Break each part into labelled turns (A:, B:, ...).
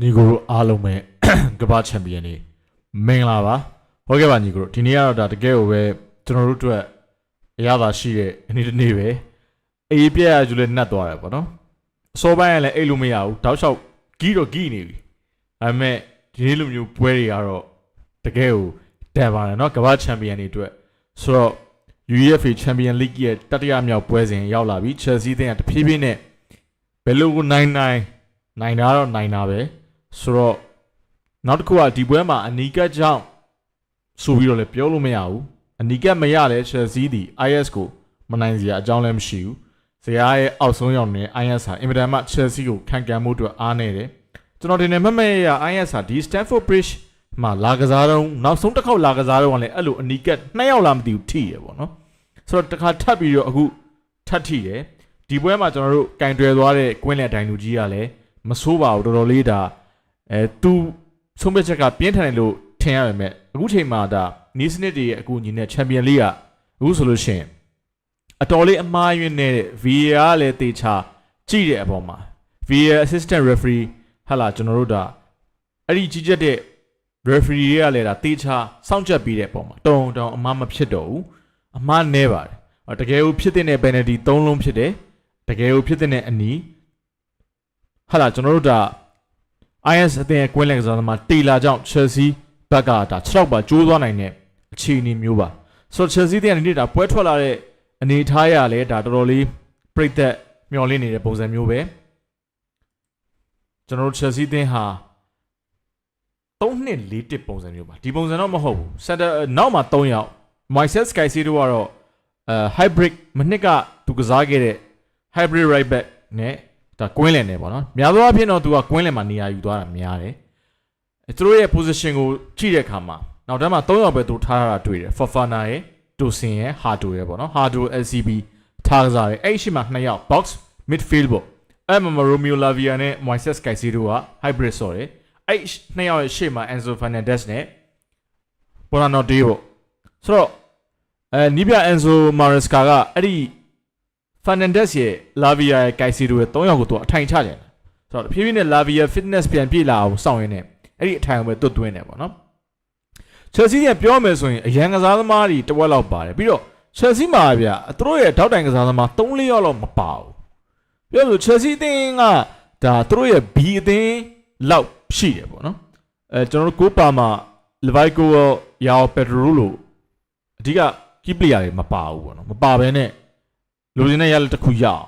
A: ညီကိုတို့အားလုံးပဲကမ္ဘာချန်ပီယံတွေမင်္ဂလာပါဟုတ်ကဲ့ပါညီကိုတို့ဒီနေ့ကတော့ဒါတကယ်ကိုပဲကျွန်တော်တို့အတွက်အရသာရှိတဲ့အနေတစ်နေ့ပဲအေးပြက်ရကျလည်းနှက်သွားတယ်ပေါ့နော်အစောပိုင်းကလည်းအိတ်လို့မရဘူးတောက်လျှောက်ဂီးတော့ဂီးနေပြီဒါပေမဲ့ဒီနေ့လိုမျိုးပွဲတွေကတော့တကယ်ကိုတန်ပါတယ်နော်ကမ္ဘာချန်ပီယံတွေအတွက်ဆိုတော့ UEFA Champion League ရဲ့တတိယမြောက်ပွဲစဉ်ရောက်လာပြီ Chelsea အသင်းကတဖြည်းဖြည်းနဲ့ဘယ်လိုကိုနိုင်နိုင်နိုင်တာတော့နိုင်တာပဲ ဆိုတော့နောက်တစ်ခုကဒီပွဲမှာအနီကတ်ကြောင့်ဆိုပြီးတော့လည်းပြောလို့မရဘူးအနီကတ်မရတဲ့ Chelsea ဒီ IS ကိုမနိုင်စရာအကြောင်းလည်းမရှိဘူးဇယားရဲ့အောက်ဆုံးရောက်နေတဲ့ IS ဟာအင်မတန်မှ Chelsea ကိုခံကံမှုအတွက်အားနေတယ်ကျွန်တော်ဒီနေ့မမရ IS ဟာဒီ Stamford Bridge မှာလာကစားတော့နောက်ဆုံးတစ်ခေါက်လာကစားတော့ကလည်းအဲ့လိုအနီကတ်နှစ်ယောက်လာမသိဘူးထိရပေါ့နော်ဆိုတော့တစ်ခါထပ်ပြီးတော့အခုထပ်ထိတယ်ဒီပွဲမှာကျွန်တော်တို့ကင်တွယ်သွားတဲ့ကွင်းလက်တိုင်လူကြီးကလည်းမဆိုးပါဘူးတော်တော်လေးဒါ အဲသူဆုံးဖြတ်ချက်ကပြင်းထန်တယ်လို့ထင်ရပါမယ်အခုချိန်မှာဒါနီးစနစ်တွေရဲ့အခုညီနဲ့ချန်ပီယံလိကအခုဆိုလို့ရှိရင်အတော်လေးအမားယွင်းနေတဲ့ VAR လည်းတေချာကြည့်တဲ့အပေါ်မှာ VAR assistant referee ဟာလာကျွန်တော်တို့ဒါအဲ့ဒီကြီးချက်တဲ့ referee တွေကလည်းဒါတေချာစောင့်ကြပ်ပြီးတဲ့အပေါ်မှာတုံတုံအမားမဖြစ်တော့ဘူးအမှားနဲပါတယ်အော်တကယ်ကိုဖြစ်တဲ့ penalty ၃လုံးဖြစ်တယ်တကယ်ကိုဖြစ်တဲ့အနီးဟာလာကျွန်တော်တို့ဒါ IS အသင်းရဲ့ကွင်းလက်ကစားသမားတေလာကြောင့် Chelsea ဘက်ကဒါ6ပါကျိုးသွားနိုင်တဲ့အခြေအနေမျိုးပါဆိုတော့ Chelsea တဲ့အနေနဲ့ဒါပွဲထွက်လာတဲ့အနေထားရလဲဒါတော်တော်လေးပြိတ်သက်မျောလင့်နေတဲ့ပုံစံမျိုးပဲကျွန်တော်တို့ Chelsea သင်းဟာ3နှစ်4တစ်ပုံစံမျိုးပါဒီပုံစံတော့မဟုတ်ဘူး center နောက်မှာ3ယောက် Moises Caicedo ကတော့အဲ hybrid မနှစ်ကသူကစားခဲ့တဲ့ hybrid right back နဲ့ ဒါကွင်းလင်နေပေါ့နော်များသောအားဖြင့်တော့သူကကွင်းလင်မှာနေရာယူသွားတာများတယ်အဲသူတို့ရဲ့ position ကိုကြည့်တဲ့အခါမှာနောက်တန်းမှာ၃ယောက်ပဲသူထားရတာတွေ့တယ် Fofana ရဲ့ Tosin ရဲ့ Hardo ရဲ့ပေါ့နော် Hardo LCB ထားကစားတယ်အဲ့ရှိမှာ2ယောက် box midfield ပေါ့အဲ့မှာ Romeo Lavia နဲ့ Moises Caicedo က hybrid ဆော်တယ်အဲ့2ယောက်ရဲ့ရှေ့မှာ Enzo Fernandez နဲ့ Bonanotte ပေါ့ဆိုတော့အဲနီးပြအန်ဆိုမာရက်စကာကအဲ့ဒီ ဖာနန်ဒက်စ်ရဲ့လာဗီယာရဲ့ကိုက်စီဒိုရဲ့၃ယောက်ကိုသူအထိုင်ချကြတယ်ဆိုတော့တဖြည်းဖြည်းနဲ့လာဗီယာ fitness ပြန်ပြေလာအောင်စောင့်ရင်းနဲ့အဲ့ဒီအထိုင်ကိုပဲတွတ်သွင်းတယ်ပေါ့နော်ချယ်ဆီကပြောမယ်ဆိုရင်အရန်ကစားသမားတွေတစ်ဝက်လောက်ပါတယ်ပြီးတော့ချယ်ဆီမှာဗျအသူတို့ရဲ့ထောက်တိုင်ကစားသမား၃-၄ယောက်လောက်မပါဘူးပြောလို့ချယ်ဆီအသင်းကဒါသူတို့ရဲ့ B အသင်းလောက်ရှိတယ်ပေါ့နော်အဲကျွန်တော်တို့ကိုပါမှာလီဗိုက်ကိုရောယာပက်ဒရိုလိုအဓိက key player တွေမပါဘူးပေါ့နော်မပါဘဲနဲ့ လိုချင်တဲ့ရလက်တစ်ခုရအောင်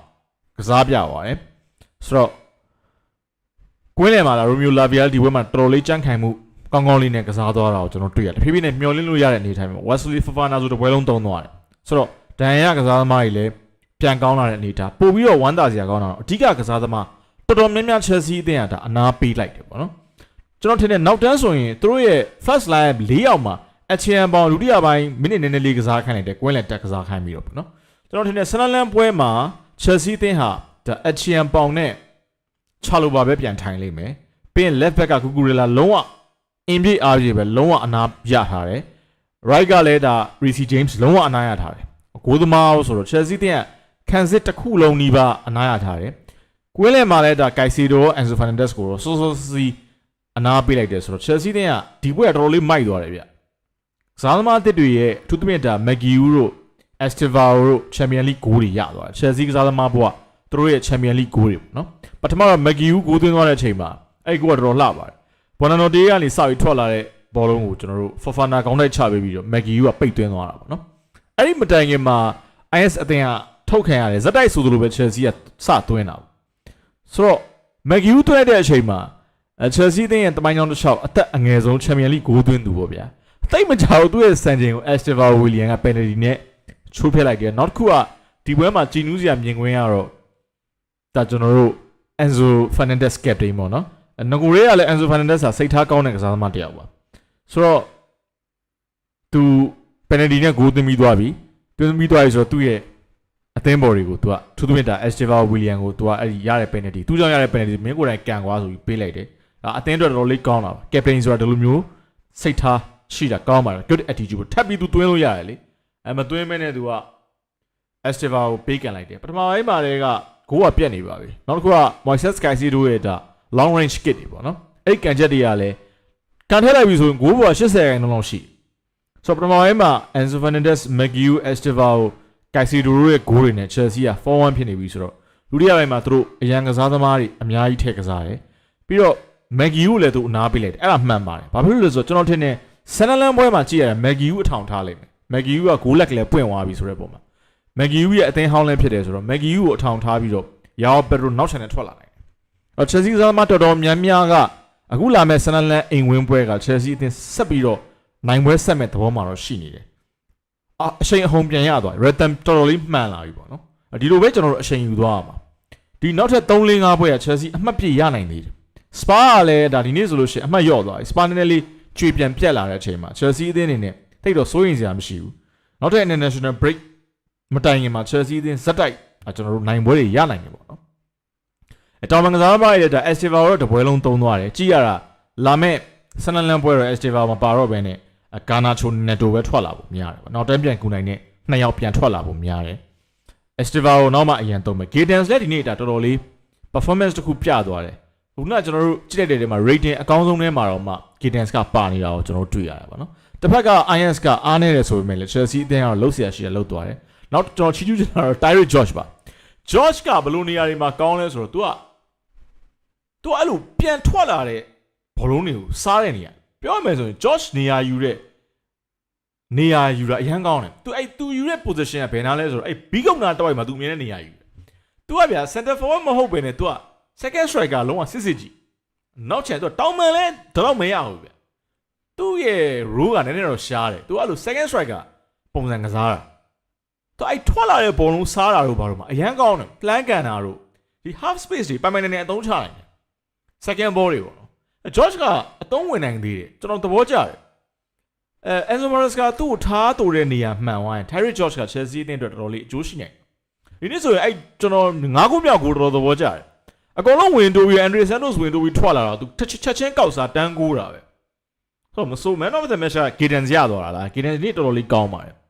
A: ကစားပြသွားတယ်ဆိုတော့ကွင်းလယ်မှာလာရိုမီယိုလာဗီယာဒီဘက်မှာတော်တော်လေးကြမ်းခိုင်မှုကောင်းကောင်းလေးနဲ့ကစားသွားတာကိုကျွန်တော်တွေ့ရတယ်ဖြည်းဖြည်းနဲ့မျောလင်းလို့ရတဲ့အနေအထားမျိုး Wesley Fofana ဆိုတော့ပွဲလုံးတုံးသွားတယ်ဆိုတော့ဒန်ရကစားသမားတွေလည်းပြန်ကောင်းလာတဲ့အနေအထားပို့ပြီးတော့ဝမ်းသာစရာကောင်းတာတော့အဓိကကစားသမားတော်တော်များများ Chelsea အသင်းကဒါအနာပေးလိုက်တယ်ပေါ့နော်ကျွန်တော်ထင်တယ်နောက်တန်းဆိုရင်သူတို့ရဲ့ first line ၄ယောက်မှာအချန်ပေါင်ဒုတိယပိုင်းမိနစ်နည်းနည်းလေးကစားခိုင်းလိုက်တယ်ကွင်းလက်တက်ကစားခိုင်းပြီးတော့ပေါ့နော် ကျွန်တော်ထင်တယ်ဆလန်လန်ပွဲမှာ Chelsea အသင်းဟာဒါအချန်ပေါင်နဲ့ချာလိုပါပဲပြန်ထိုင်လိမ့်မယ်ပြီးရင် left back ကကူကူရီလာလုံးဝအင်ပြည့်အားပြည့်ပဲလုံးဝအနာရထားတယ် right ကလည်းဒါ Reece James လုံးဝအနာရထားတယ်အကိုသမားဆိုတော့ Chelsea အသင်းကခံစစ်တစ်ခုလုံးနီးပါးအနာရထားတယ်ကွင်းလက်မှာလည်းဒါ Caicedo Enzo Fernandez ကိုတော့စောစောစီးအနာပေးလိုက်တယ်ဆိုတော့ Chelsea အသင်းကဒီပွဲကတော်တော်လေးမိုက်သွားတယ်ဗျကစားသမားအသစ်တွေရဲ့အထူးသဖြင့်ဒါမက်ဂီယူတို့ အက်စတီဗာတို့ချန်ပီယံလိဂိုးတွေရသွားတယ်ချယ်ဆီကစားသမားဘွားသူတို့ရဲ့ချန်ပီယံလိဂိုးတွေပေါ့နော်ပထမတော့မက်ဂီယူဂိုးသွင်းသွားတဲ့အချိန်မှာအဲ့ဒီဂိုးကတော်တော်လှပါတယ်ဘော်နနိုတေးကနေစပြီးထွက်လာတဲ့ဘောလုံးကိုကျွန်တော်တို့ဖဖာနာကောင်းတိုက်ချပေးပြီးတော့မက်ဂီယူကပိတ်သွင်းသွားတာပေါ့နော်အဲ့ဒီမတိုင်ခင်မှာ IS အသင်းကထုတ်ခံရတယ်ဇက်တိုက်ဆိုသလိုပဲချယ်ဆီကစသွင်းတာပေါ့ဆိုတော့မက်ဂီယူသွင်းတဲ့အချိန်မှာချယ်ဆီအသင်းရဲ့တမိုင်းကြောင်းတစ်လျှောက်အသက်အငယ်ဆုံးချန်ပီယံလိဂိုးသွင်းသူပေါ့ဗျာတိတ်မကြောက်သူ့ရဲ့စံချိန်ကို Esteva William က penalty နဲ့ ချိုးဖျက်လိုက်တယ်နောက်တစ်ခုကဒီပွဲမှာကြည်နူးစရာမြင်ကွင်းကတော့ဒါကျွန်တော်တို့ Enzo Fernandez captain ပေါ့နော်ငကိုရေးကလည်း Enzo Fernandez ဟာစိတ်ထားကောင်းတဲ့ကစားသမားတစ်ယောက်ပါဆိုတော့သူ penalty နဲ့ဂိုးသွင်းပြီးသွားပြီသွင်းပြီးသွားပြီဆိုတော့သူ့ရဲ့အသင်းဘော်တွေကိုသူကထူးထူးမြတ်တာ Esteva William ကိုသူကအဲ့ဒီရတဲ့ penalty သူကြောင့်ရတဲ့ penalty မင်းကိုယ်တိုင်ကန်ကွာဆိုပြီးပေးလိုက်တယ်ဒါအသင်းအတွက်တော်တော်လေးကောင်းတာပါ captain ဆိုတာဒီလိုမျိုးစိတ်ထားရှိတာကောင်းပါတယ် good attitude ကိုထပ်ပြီးသူသွင်းလို့ရတယ်လေ အဲမသွင်းမဲနဲ့သူက Esteva ကိုပေးကန်လိုက်တယ်ပထမပိုင်းမှာတည်းကဂိုးကပြက်နေပါပြီနောက်တစ်ခုက Moises Caicedo ရဲ့ဒါ long range kick တွေပေါ့နော်အဲ့ဒီကန်ချက်တွေကလည်းကန်ထည့်လိုက်ပြီဆိုရင်ဂိုးပေါ်80ခိုင်နှုန်းလောက်ရှိဆိုတော့ပထမပိုင်းမှာ Enzo Fernandez, McGeough, Estevao, Caicedo တို့ရဲ့ဂိုးတွေနဲ့ Chelsea က4-1ဖြစ်နေပြီဆိုတော့ဒုတိယပိုင်းမှာသူတို့အရန်ကစားသမားတွေအများကြီးထည့်ကစားတယ်ပြီးတော့ McGeough လည်းသူအနားပေးလိုက်တယ်အဲ့ဒါမှန်ပါတယ်ဘာဖြစ်လို့လဲဆိုတော့ကျွန်တော်ထင်တယ်ဆန်နလန်ပွဲမှာကြည့်ရတာ McGeough အထောင်ထားလိုက်မယ် McGeough ကဂိုးလက်ကလေးပွင့်သွားပြီဆိုတဲ့ပုံမှာ McGeough ရဲ့အသင်းဟောင်းလည်းဖြစ်တယ်ဆိုတော့ McGeough ကိုအထောင်ထားပြီးတော့ရောပက်ဒရိုနောက်ချန်နဲ့ထွက်လာတယ်။အော် Chelsea ကစားသမားတော်တော်များများကအခုလာမဲ့ဆန်နလန်အိမ်ဝင်းပွဲက Chelsea အသင်းဆက်ပြီးတော့နိုင်ပွဲဆက်မဲ့သဘောမှာတော့ရှိနေတယ်။အာအချိန်အဟုန်ပြန်ရသွားတယ် Rhythm တော်တော်လေးမှန်လာပြီပေါ့နော်။ဒီလိုပဲကျွန်တော်တို့အချိန်ယူသွားရမှာ။ဒီနောက်ထပ်3-5ပွဲက Chelsea အမှတ်ပြည့်ရနိုင်သေးတယ်။ Spa ကလည်းဒါဒီနေ့ဆိုလို့ရှိရင်အမှတ်လျော့သွားပြီ။ Spa နည်းနည်းလေးကျွေပြန်ပြက်လာတဲ့အချိန်မှာ Chelsea အသင်းအနေနဲ့ တိတ်တော့စိုးရိမ်စရာမရှိဘူး။နောက်ထပ် international break မတိုင်ခင်မှာ Chelsea အသင်းဇက်တိုက်အာကျွန်တော်တို့နိုင်ပွဲတွေရနိုင်တယ်ပေါ့နော်။အတောင်မန်ကစားသမားတွေလည်းဒါ Estevao တော့တပွဲလုံးသုံးသွားတယ်။ကြည့်ရတာလာမဲ့ဆန်နလန်ပွဲတော့ Estevao မပါတော့ဘဲနဲ့ဂါနာချိုနေတိုပဲထွက်လာဖို့များတယ်ပေါ့။နောက်တန်းပြန်ကူနိုင်တဲ့နှစ်ယောက်ပြန်ထွက်လာဖို့များတယ်။ Estevao နောက်မှအရင်သုံးမယ်။ Gaydens လည်းဒီနေ့ဒါတော်တော်လေး performance တစ်ခုပြသွားတယ်။ခုနကကျွန်တော်တို့ကြည့်လိုက်တဲ့ထဲမှာ rating အကောင်းဆုံးထဲမှာတော့မှ Gaydens ကပါနေတာကိုကျွန်တော်တို့တွေ့ရတယ်ပေါ့နော်။ တစ်ဖက်က IS ကအားနေတယ်ဆိုပေမဲ့လည်း Chelsea အသင်းကတော့လှုပ်ရှားရှိတာလှုပ်သွားတယ်နောက်ကျွန်တော်ချီးကျူးချင်တာတော့ Tyree George ပါ George ကဘယ်လိုနေရာတွေမှာကောင်းလဲဆိုတော့ तू က तू အဲ့လိုပြန်ထွက်လာတဲ့ဘောလုံးတွေကိုစားတဲ့နေရာပြောရမယ်ဆိုရင် George နေရာယူတဲ့နေရာယူတာအရန်ကောင်းတယ်။ तू အဲ့ तू ယူတဲ့ position ကဘယ်နာလဲဆိုတော့အဲ့ B ကုံနာတောက်ရိုက်မှာ तू အမြင်နဲ့နေရာယူတယ်။ तू ကဗျာ center forward မဟုတ်ဘဲနဲ့ तू က second striker လုံးဝစစ်စစ်ကြည့်။နောက်ချန် तू တောင်းပန်လဲတော့မရဘူးဗျာ သူ့ရဲ့ role ကနည်းနည်းတော့ရှားတယ်သူကအဲ့လို second striker ပုံစံကစားတာသူအဲ့ထွက်လာတဲ့ဘောလုံးစားတာတို့ဘာလို့မအရန်ကောင်းတယ် plan ကန်တာတို့ဒီ half space တွေပိုင်ပိုင်နေနေအသုံးချနိုင်တယ် second ball တွေပေါ့နော်အဲ George ကအသုံးဝင်နိုင်သေးတယ်ကျွန်တော်သဘောကျတယ်အဲ Enzo Morales ကသူ့ကိုထားတိုးတဲ့နေရာမှန်သွားရင် Terry George က Chelsea အသင်းအတွက်တော်တော်လေးအကျိုးရှိနိုင်ဒီနေ့ဆိုရင်အဲ့ကျွန်တော်၅ခုမြောက်ကိုတော်တော်သဘောကျတယ်အကောင်လုံးဝင်တိုးပြီး Andre Santos ဝင်တိုးပြီးထွက်လာတော့သူချက်ချင်းကောက်စားတန်းကိုးတာပဲ တ်မဆို Man of the Match က Gideon ရသွားတာလား။ Gideon နေ့တော်တော်လေးကောင်းပါတယ်။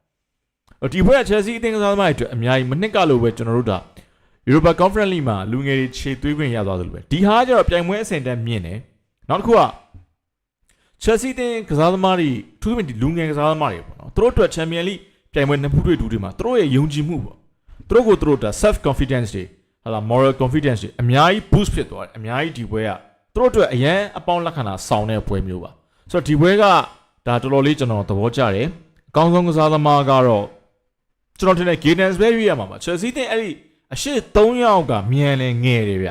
A: ဒီဘက်က Chelsea အသင်းကစားသမားတွေအတွက်အများကြီးမနှစ်ကလို့ပဲကျွန်တော်တို့ဒါ Europa Conference League မှာလူငယ်တွေခြေသွေးခွင့်ရသွားသလိုပဲဒီဟာကကျတော့ပြိုင်ပွဲအဆင့်တန်းမြင့်တယ်နောက်တစ်ခုက Chelsea တင်ကစားသမားတွေသူတို့ဒီလူငယ်ကစားသမားတွေပေါ့နော်သူတို့အတွက် Champion League ပြိုင်ပွဲနှစ်ခုတွေ့တူတွေမှာသူတို့ရဲ့ယုံကြည်မှုပေါ့သူတို့ကိုသူတို့ဒါ self confidence တွေဟာလာ moral confidence တွေအများကြီး boost ဖြစ်သွားတယ်အများကြီးဒီပွဲကသူတို့အတွက်အရန်အပေါင်းလက္ခဏာဆောင်တဲ့ပွဲမျိုးပါ ဆိုတော့ဒီပွဲကဒါတော်တော်လေးကျွန်တော်သဘောကျတယ်အကောင်းဆုံးကစားသမားကတော့ကျွန်တော်ထင်တယ် Gaydens ပဲရွေးရမှာပါ Chelsea တင်အဲ့ဒီအရှိ3ယောက်ကမြန်နေငယ်တယ်ဗျ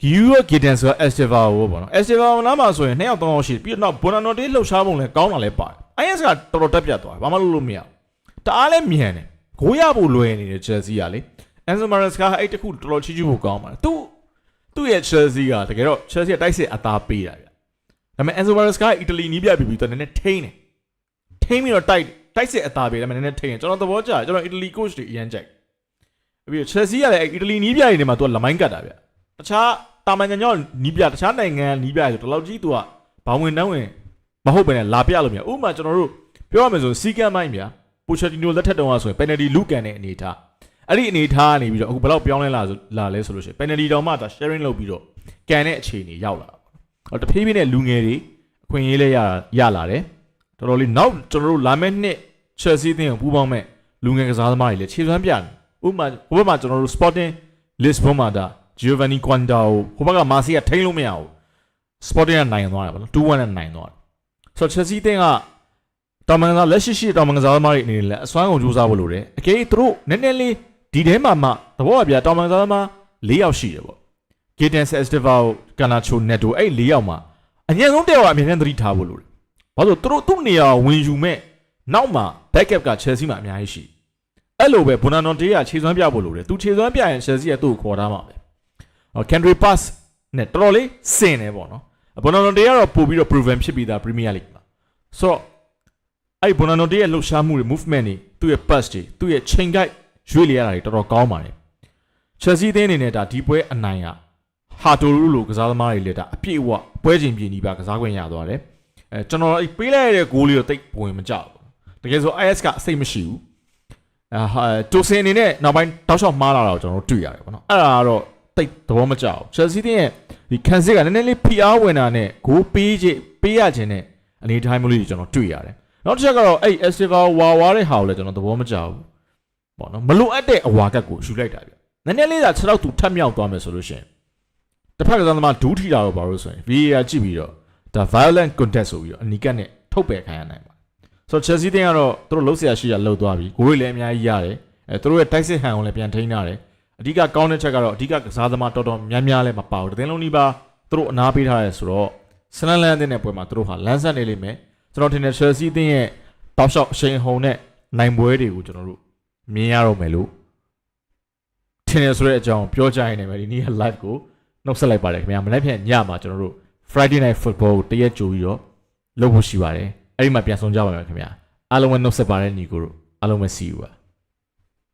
A: ဂီယူရဂီဒန်ဆိုတော့ Estevao ပေါ့နော် Estevao နားမှာဆိုရင်2ယောက်3ယောက်ရှိပြီးတော့ Bonanote လှုပ်ရှားပုံလည်းကောင်းတာလည်းပါတယ် IS ကတော်တော်တက်ပြတ်သွားတယ်ဘာမှလုပ်လို့မရဘူးတအားလည်းမြန်တယ်ဂိုးရဖို့လွယ်နေတယ် Chelsea ကလေ Enzo Maresca ကအဲ့တခုတော်တော်ချီးကျူးဖို့ကောင်းပါတယ်သူသူ့ရဲ့ Chelsea ကတကယ်တော့ Chelsea ကတိုက်စစ်အသာပေးတာဗျ ဒါပေမဲ့ Enzo Maresca ကအီတလီနီးပြပြီးပြီးတော့နည်းနည်းထိန်းတယ်ထိန်းပြီးတော့တိုက်တိုက်စစ်အသာပေးတယ်ဒါပေမဲ့နည်းနည်းထိန်းတယ်ကျွန်တော်သဘောကျတယ်ကျွန်တော်အီတလီ coach တွေအရင်ကြိုက်ပြီးတော့ Chelsea ကလည်းအီတလီနီးပြတွေနေမှာသူကလမိုင်းကတ်တာဗျတခြားတာမန်ညညောနီးပြတခြားနိုင်ငံနီးပြဆိုတော့လောက်ကြီးသူကဘောင်ဝင်တန်းဝင်မဟုတ်ပဲနဲ့လာပြလို့မရဥပမာကျွန်တော်တို့ပြောရမယ်ဆိုစီကမ်မိုင်းဗျာပိုချက်တီနိုလက်ထက်တုန်းကဆိုရင် penalty လူကန်တဲ့အနေထားအဲ့ဒီအနေထားကနေပြီးတော့အခုဘယ်တော့ပြောင်းလဲလာဆိုလာလဲဆိုလို့ရှိရင် penalty တောင်မှဒါ sharing လုပ်ပြီးတော့ကန်တဲ့အခြေအနေရောက်လာတာ ပေါ့တဖြည်းဖြည်းနဲ့လူငယ်တွေအခွင့်အရေးလဲရရလာတယ်တော်တော်လေးနောက်ကျွန်တော်တို့လာမယ့်နှစ် Chelsea အသင်းကိုပူးပေါင်းမဲ့လူငယ်ကစားသမားတွေလည်းခြေစွမ်းပြတယ်ဥပမာဟိုဘက်မှာကျွန်တော်တို့ Sporting Lisbon မှာဒါ Giovanni Quandao ဟိုဘက်ကမာစီကထိန်းလို့မရဘူး Sporting ကနိုင်သွားတယ်ဗောနော်2-1နဲ့နိုင်သွားတယ်ဆိုတော့ Chelsea အသင်းကတောင်မန်ကစားလက်ရှိရှိတောင်မန်ကစားသမားတွေအနေနဲ့လည်းအစွမ်းကုန်ကြိုးစားဖို့လိုတယ်အကယ်၍သူတို့နည်းနည်းလေးဒီထဲမှာမှသဘောကဗျာတောင်မန်ကစားသမား၄ယောက်ရှိတယ်ဗော Gideon Estevao Garnacho Neto အဲ့၄ယောက်မှာအញ្ញံဆုံးတယောက်ကအမြဲတမ်းသတိထားဖို့လိုတယ်ဘာလို့သူတို့သူ့နေရာဝင်ယူမဲ့နောက်မှာ backup က Chelsea မှာအများကြီးရှိအဲ့လိုပဲဘွန်နာနော်တေးကခြေစွမ်းပြဖို့လိုတယ်သူခြေစွမ်းပြရင် Chelsea ကသူ့ကိုခေါ်ထားမှာပဲဟော Kendry Pass နဲ့တော်တော်လေးစင်တယ်ပေါ့နော်ဘွန်နာနော်တေးကတော့ပို့ပြီးတော့ proven ဖြစ်ပြီးသား Premier League မှာဆိုတော့အဲ့ဘွန်နာနော်တေးရဲ့လှုပ်ရှားမှုတွေ movement တွေသူ့ရဲ့ pass တွေသူ့ရဲ့ chain guide ရွေ့လျရတာတွေတော်တော်ကောင်းပါတယ် Chelsea အသင်းအနေနဲ့ဒါဒီပွဲအနိုင်ရ ဟာတိုလူလိုကစားသမားတွေလည်းဒါအပြည့်အဝပွဲချိန်ပြည့်နီးပါကစားခွင့်ရသွားတယ်အဲကျွန်တော်အဲ့ပေးလိုက်ရတဲ့ဂိုးလေးတော့တိတ်ဝင်မကြောက်ဘူးတကယ်ဆို IS ကအစိတ်မရှိဘူးအာဟာတိုစင်အနေနဲ့နောက်ပိုင်းတောက်လျှောက်မှားလာတာကိုကျွန်တော်တို့တွေ့ရတယ်ပေါ့နော်အဲ့ဒါကတော့တိတ်သဘောမကျဘူး Chelsea တင်းရဲ့ဒီခံစစ်ကနည်းနည်းလေးဖိအားဝင်တာနဲ့ဂိုးပေးချပေးရခြင်းနဲ့အနေအထားမျိုးလေးတွေကျွန်တော်တွေ့ရတယ်နောက်တစ်ချက်ကတော့အဲ့ Estiva ဝါဝါတဲ့ဟာကိုလည်းကျွန်တော်သဘောမကျဘူးပေါ့နော်မလိုအပ်တဲ့အဝါကတ်ကိုယူလိုက်တာဗျနည်းနည်းလေးသာ6တော့သူထပ်မြောက်သွားမယ်ဆိုလို့ရှိရင် တစ်ဖက်ကစားသမားဒူးထီတာတော့ဘာလို့ဆိုရင် VAR ကြည့်ပြီးတော့ဒါ violent contact ဆိုပြီးတော့အနီကတ်နဲ့ထုတ်ပယ်ခံရနိုင်ပါဆိုတော့ Chelsea တင်းကတော့သူတို့လှုပ်ရှားရှိရလှုပ်သွားပြီဂိုးတွေလည်းအများကြီးရတယ်အဲသူတို့ရဲ့တိုက်စစ်ဟန်ကိုလည်းပြန်ထိန်းထားတယ်အဓိကကောင်းတဲ့ချက်ကတော့အဓိကကစားသမားတော်တော်များများလည်းမပါဘူးတစ်သင်းလုံးကြီးပါသူတို့အနာပေးထားရဲဆိုတော့ဆလန်လန်အသင်းနဲ့ပွဲမှာသူတို့ဟာလမ်းဆက်နေလိမ့်မယ်ကျွန်တော်ထင်တယ် Chelsea အသင်းရဲ့တောက်လျှောက်အရှိန်ဟုန်နဲ့နိုင်ပွဲတွေကိုကျွန်တော်တို့မြင်ရတော့မယ်လို့ထင်တယ်ဆိုတဲ့အကြောင်းပြောကြရင်လည်းဒီနေ့ live ကို နှုတ်ဆက်လိုက်ပါတယ်ခင်ဗျာမနေ့ပြန်ညမှာကျွန်တော်တို့ Friday night football ကိုတရက်ကြိုပြီးတော့လုပ်ဖို့ရှိပါတယ်အဲ့ဒီမှာပြန်ဆောင်ကြပါမယ်ခင်ဗျာအားလုံးပဲနှုတ်ဆက်ပါတယ်ညီကိုတို့အားလုံးပဲ see you ပါ